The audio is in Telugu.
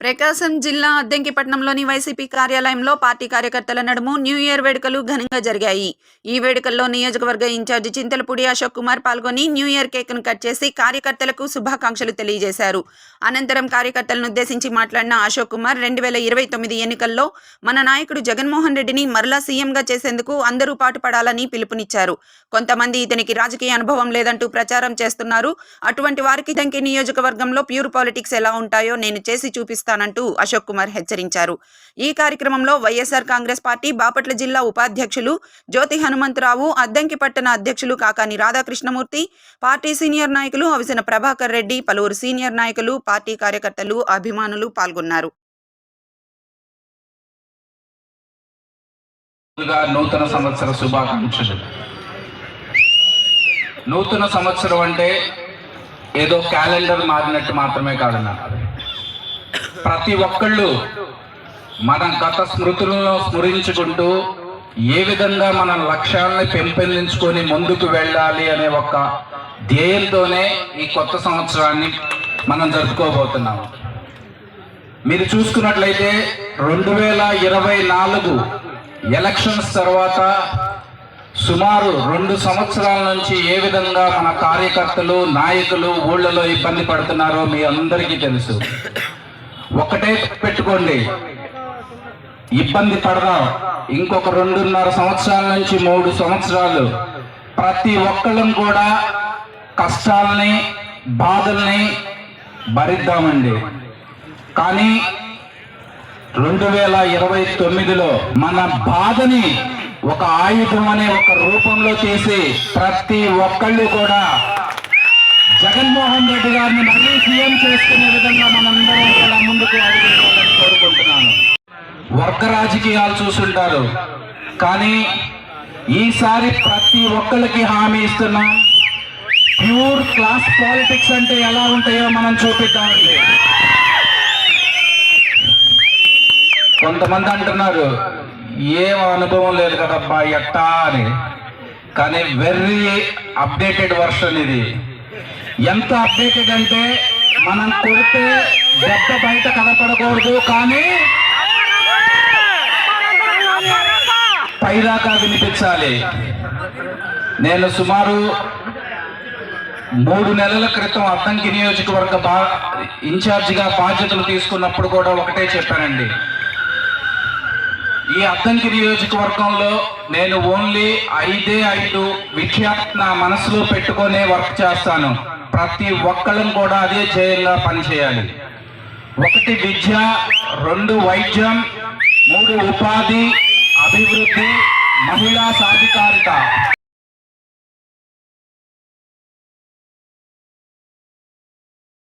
ప్రకాశం జిల్లా అద్దెంకిపట్నంలోని వైసీపీ కార్యాలయంలో పార్టీ కార్యకర్తల నడుము న్యూ ఇయర్ వేడుకలు ఘనంగా జరిగాయి. ఈ వేడుకల్లో నియోజకవర్గ ఇన్ఛార్జి చింతలపూడి అశోక్ కుమార్ పాల్గొని న్యూ ఇయర్ కేక్ను కట్ చేసి కార్యకర్తలకు శుభాకాంక్షలు తెలియజేశారు. అనంతరం కార్యకర్తలను ఉద్దేశించి మాట్లాడిన అశోక్ కుమార్ రెండు వేల ఇరవై తొమ్మిది ఎన్నికల్లో మన నాయకుడు జగన్మోహన్ రెడ్డిని మరలా సీఎంగా చేసేందుకు అందరూ పాటుపడాలని పిలుపునిచ్చారు. కొంతమంది ఇతనికి రాజకీయ అనుభవం లేదంటూ ప్రచారం చేస్తున్నారు. అటువంటి వారికి దంకి నియోజకవర్గంలో ప్యూర్ పాలిటిక్స్ ఎలా ఉంటాయో నేను చేసి చూపిస్తాను. చేస్తానంటూ అశోక్ కుమార్ హెచ్చరించారు. ఈ కార్యక్రమంలో వైఎస్ఆర్ కాంగ్రెస్ పార్టీ బాపట్ల జిల్లా ఉపాధ్యక్షులు జ్యోతి హనుమంతరావు అద్దంకి పట్టణ అధ్యక్షులు కాకాని రాధాకృష్ణమూర్తి పార్టీ సీనియర్ నాయకులు అవిసిన ప్రభాకర్ రెడ్డి పలువురు సీనియర్ నాయకులు పార్టీ కార్యకర్తలు అభిమానులు పాల్గొన్నారు. నూతన సంవత్సర శుభాకాంక్షలు. నూతన సంవత్సరం అంటే ఏదో క్యాలెండర్ మారినట్టు మాత్రమే కాదన్న. ప్రతి ఒక్కళ్ళు మనం గత స్మృతులను స్మరించుకుంటూ ఏ విధంగా మన లక్ష్యాలను పెంపొందించుకొని ముందుకు వెళ్ళాలి అనే ఒక ధ్యేయంతోనే ఈ కొత్త సంవత్సరాన్ని మనం జరుపుకోబోతున్నాం. మీరు చూసుకున్నట్లయితే రెండు వేల ఇరవై నాలుగు ఎలక్షన్స్ తర్వాత సుమారు రెండు సంవత్సరాల నుంచి ఏ విధంగా మన కార్యకర్తలు నాయకులు ఊళ్ళలో ఇబ్బంది పడుతున్నారో మీ అందరికీ తెలుసు. ఒకటే పెట్టుకోండి. ఇబ్బంది పడదాం. ఇంకొక రెండున్నర సంవత్సరాల నుంచి మూడు సంవత్సరాలు. ప్రతి ఒక్కళ్ళం కూడా కష్టాలని బాధల్ని భరిద్దామండి. కానీ రెండు వేల ఇరవై తొమ్మిదిలో మన బాధని ఒక ఆయుధం అనే ఒక రూపంలో చేసి ప్రతి ఒక్కళ్ళు కూడా జగన్మోహన్ రెడ్డి గారిని మళ్ళీ సీఎం చేసుకునే విధంగా మనందరం కూడా ముందుకు అడుగుకోవాలని కోరుకుంటున్నాను. వర్గ రాజకీయాలు చూసుంటారు. కానీ ఈసారి ప్రతి ఒక్కరికి హామీ ఇస్తున్నాం ప్యూర్ క్లాస్ పాలిటిక్స్ అంటే ఎలా ఉంటాయో మనం చూపిద్దామండి కొంతమంది అంటున్నారు ఏం అనుభవం లేదు కదబ్బా ఎట్టా అని. కానీ వెరీ అప్డేటెడ్ వర్షన్ ఇది. ఎంత అప్డేటెడ్ అంటే మనం కొడితే దెబ్బ బయట కనపడకూడదు కానీ పైదాకా వినిపించాలి. నేను సుమారు మూడు నెలల క్రితం అద్దంకి నియోజకవర్గ బా ఇన్ఛార్జిగా బాధ్యతలు తీసుకున్నప్పుడు కూడా ఒకటే చెప్పానండి. ఈ అద్దంకి నియోజకవర్గంలో నేను ఓన్లీ ఐదే ఐదు విషయాలు నా మనసులో పెట్టుకునే వర్క్ చేస్తాను. ప్రతి ఒక్కళ్ళం కూడా అదే చేయంగా పనిచేయాలి. ఒకటి విద్య రెండు వైద్యం మూడు ఉపాధి అభివృద్ధి మహిళా సాధికారిత.